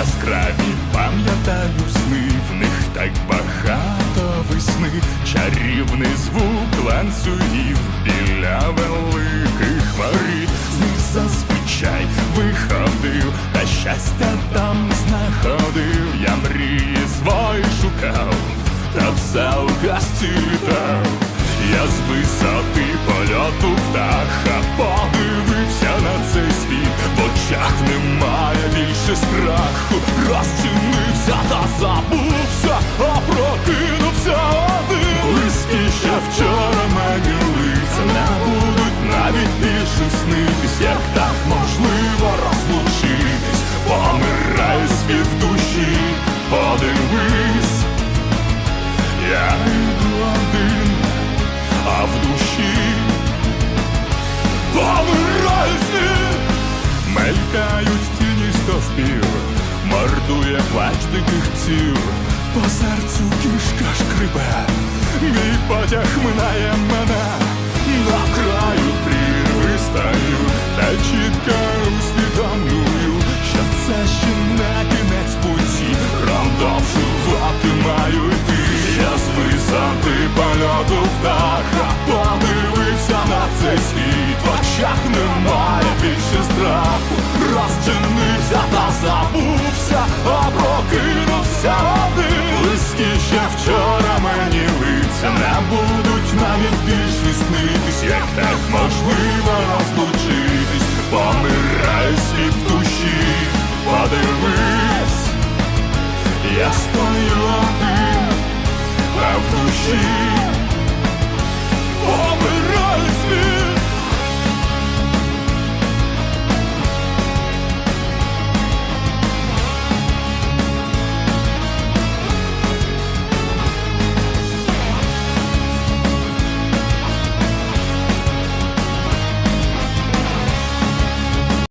яскраві, пам'ятаю сни, в них так багато весни, чарівний звук ланцюгів біля великих воріт. З них зазвичай виходив, та щастя там знаходив. Я мрії свої шукав, та все у казці літав. Я з висоти польоту птаха більше страху, розчинився та забувся, а прокинувся один. Близькі ще вчора мені лиця не будуть навіть більше снитись, як так можливо розлучитись, помирає світ в душі, подивись, я йду один а в душі. Помирає світ, мелькають тіні стовпів, мордує плач диких псів, по серцю кішка шкребе, мій потяг минає мене, на краю прірви стаю, та чітко усвідомлюю, що це ще не кінець путі, продовжувати маю йти. Я з висоти польоту птаха подивився на цей світ, в очах немає більше страху, розчинився та забувся, а прокинувся один. Близькі ще вчора мені лиця не будуть навіть більше снитись, як так можливо розлучитись, помирай світ душі, подивись, я стою